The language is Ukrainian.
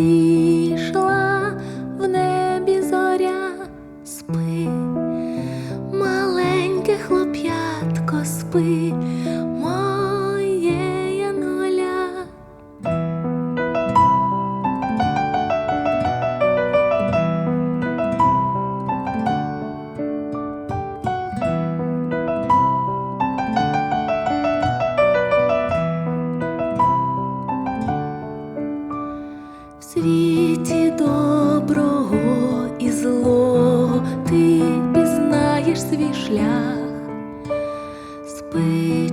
зійшла в небі зоря спи, маленьке хлоп'я. Свій шлях. Спи